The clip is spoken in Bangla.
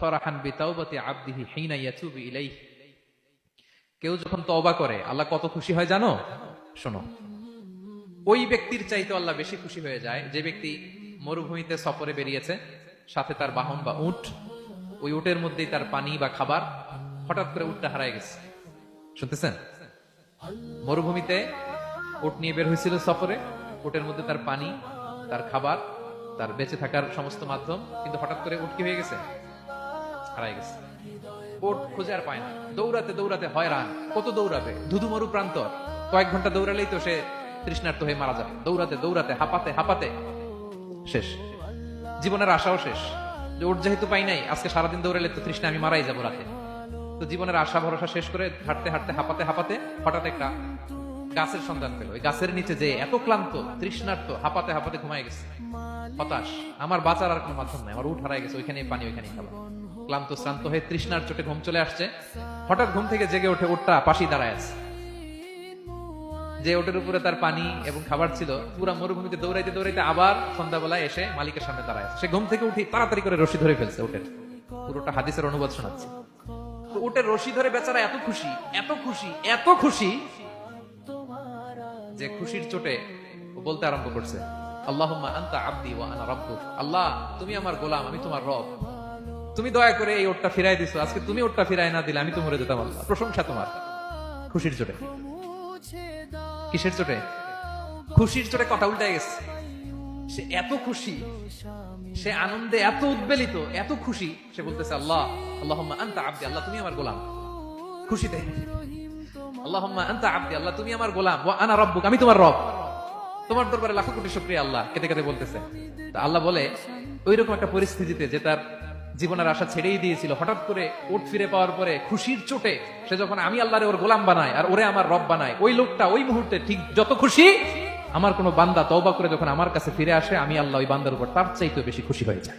ফারাহান বিতাওবাতি হিনা ইলাইহি। কেউ যখন তওবা করে, আল্লাহ কত খুশি হয় জানো? শোনো। ওই ব্যক্তির চাইতে আল্লাহ বেশি খুশি হয়ে যায়। যে ব্যক্তি মরুভূমিতে সফরে বেরিয়েছে, সাথে তার বাহন বা উট, ওই উটের মধ্যেই তার পানি বা খাবার, হঠাৎ করে উটটা হারায় গেছে। শুনতেছেন? মরুভূমিতে উট নিয়ে বের হয়েছিল সফরে, উটের মধ্যে তার পানি, তার খাবার, তার বেঁচে থাকার সমস্ত মাধ্যম, কিন্তু হঠাৎ করে উট কি হয়ে গেছে? হারাই গেছে। উট খুঁজে আর পায় না। দৌড়াতে দৌড়াতে হয়রান। কত দৌড়াবে? ধুধু মরু প্রান্তর। কয়েক ঘণ্টা দৌড়ালেই তো সে তৃষ্ণার্ত হয়ে মারা যাবে। দৌড়াতে দৌড়াতে, হাঁপাতে হাঁপাতে শেষ। জীবনের আশাও শেষ। যে ওর যেহেতু পাই নাই, আজকে সারাদিন দৌড়ালে তো তৃষ্ণা আমি মারাই যাব রাতে। তো জীবনের আশা ভরসা শেষ করে হাঁটতে হাঁটতে, হাঁপাতে হাঁপাতে হঠাৎ একটা গাছের সন্ধান পেল। ওই গাছের নিচে যে এত ক্লান্ত, তৃষ্ণার্ত, হাঁপাতে হাঁপাতে ঘুমায় গেছে। হতাশ। আমার বাঁচার আর কোনো মাধ্যম নাই। আমার উঠ হারাই গেছে ওইখানে পানি ওইখানে খাবার। ক্লান্ত, শ্রান্ত হয়ে তৃষ্ণার চোটে ঘুম চলে আসছে। হঠাৎ ঘুম থেকে জেগে ওঠে ওঠটা পাশি দাঁড়ায় আছে। যে ওটের উপরে তার পানি এবং খাবার ছিল, পুরা মরুভূমিতে দৌড়াইতে দৌড়াইতে আবার সন্ধ্যাবেলায় এসে মালিকের সামনে দাঁড়ায়। সে ঘুম থেকে উঠি তাড়াতাড়ি করে রশি ধরে ফেলছে ওটের পুরোটা হাদিসের অনুবাদ শোনাচ্ছে। ওটের রশি ধরে বেচারা এত খুশি এত খুশি এত খুশি যে খুশির চোটে বলতে আরম্ভ করছে, আল্লাহুম্মা আনতা আব্দি ওয়া আনা রাব্বুক। আল্লাহ, তুমি আমার গোলাম, আমি তোমার রব। তুমি দয়া করে এই ওটটা ফিরাই দিছো। আজকে তুমি ওটটা ফিরাই না দিলে আমি তো মরে যেতাম আল্লাহ। প্রশংসা তোমার খুশির চোটে। কিসের চোটে? খুশির চোটে কথা উল্টায় গেছে। সে এত খুশি, সে আনন্দে এত উদ্বেলিত, এত খুশি, সে বলতেছে, আল্লাহ আল্লাহ আনতা আব্দি, আল্লাহ, তুমি আমার গোলাম। খুশিতে আব্দি, আল্লাহ, তুমি আমার গোলাম। আনা আমি তোমার রব। তোমার দরবারে কোটি আল্লাহ, কেটে কেটে বলতেছে। আল্লাহ বলে একটা পরিস্থিতিতে যে তার জীবনের আশা ছেড়েই দিয়েছিল, হঠাৎ করে ওট ফিরে পাওয়ার পরে খুশির চোটে সে যখন আমি আল্লাহরে ওর গোলাম বানায় আর ওরে আমার রব বানায় ওই লোকটা ওই মুহূর্তে ঠিক যত খুশি আমার কোনো বান্দা তওবা করে যখন আমার কাছে ফিরে আসে, আমি আল্লাহ ওই বান্দার উপর তার চাইতে বেশি খুশি হয়ে যায়।